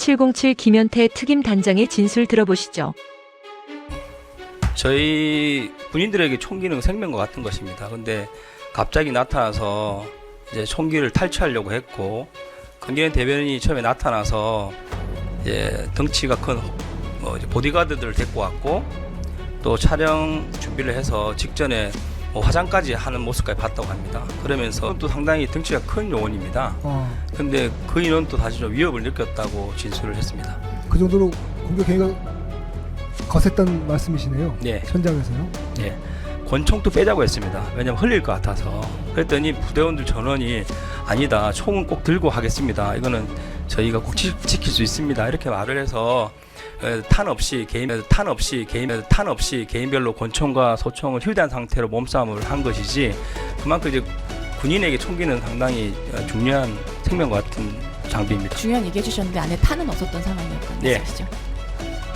707 김현태 특임 단장의 진술 들어보시죠. 저희 군인들에게 총기는 생명과 같은 것입니다. 근데 갑자기 나타나서 이제 총기를 탈취하려고 했고 강경현 대변인이 처음에 나타나서 이제 덩치가 큰뭐 보디가드들을 데리고 왔고 또 촬영 준비를 해서 직전에 뭐 화장까지 하는 모습까지 봤다고 합니다. 그러면서 또 상당히 덩치가 큰 요원입니다. 어, 근데 그 인원 또 다시 좀 위협을 느꼈다고 진술을 했습니다. 그 정도로 공격 행위가 거셌다는 말씀이시네요. 네. 현장에서요. 예. 권총도 빼자고 했습니다. 왜냐면 흘릴 것 같아서. 그랬더니 부대원들 전원이 아니다. 총은 꼭 들고 하겠습니다. 이거는 저희가 꼭 지, 지킬 수 있습니다. 이렇게 말을 해서 에, 탄 없이 개인 탄 없이 개인 탄 없이 개인별로 권총과 소총을 휴대한 상태로 몸싸움을 한 것이지 그만큼 이제 군인에게 총기는 상당히 어, 중요한 생명과 같은 장비입니다. 중요한 얘기해 주셨는데 안에 탄은 없었던. 말씀이시죠?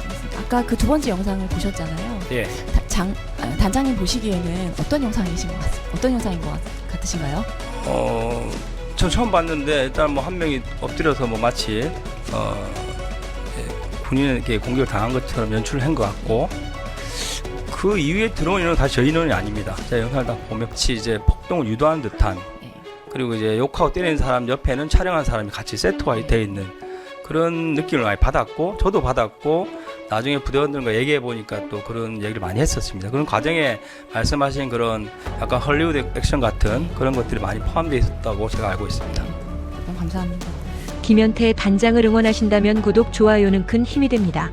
알겠습니다. 아까 그 두 번째 영상을 보셨잖아요. 예. 다- 장, 아, 단장님 보시기에는 어떤 영상이신 것 같, 어떤 영상인 것 같, 같으신가요? 어, 저 처음 봤는데 일단 뭐 한 명이 엎드려서 뭐 마치 어, 예, 군인에게 공격을 당한 것처럼 연출을 한 것 같고 그 이후에 들어온 인원은 다시 저희 인원이 아닙니다. 제가 영상을 다 보면 마치 이제 폭동을 유도하는 듯한 예. 그리고 이제 욕하고 때리는 사람 옆에는 촬영한 사람이 같이 세트화 되어 있는 그런 느낌을 많이 받았고 저도 받았고 나중에 부대원들과 얘기해 보니까 또 그런 얘기를 많이 했었습니다. 그런 과정에 말씀하신 그런 약간 헐리우드 액션 같은 그런 것들이 많이 포함되어 있었다고 제가 알고 있습니다. 감사합니다. 김현태 단장을 응원하신다면 구독, 좋아요는 큰 힘이 됩니다.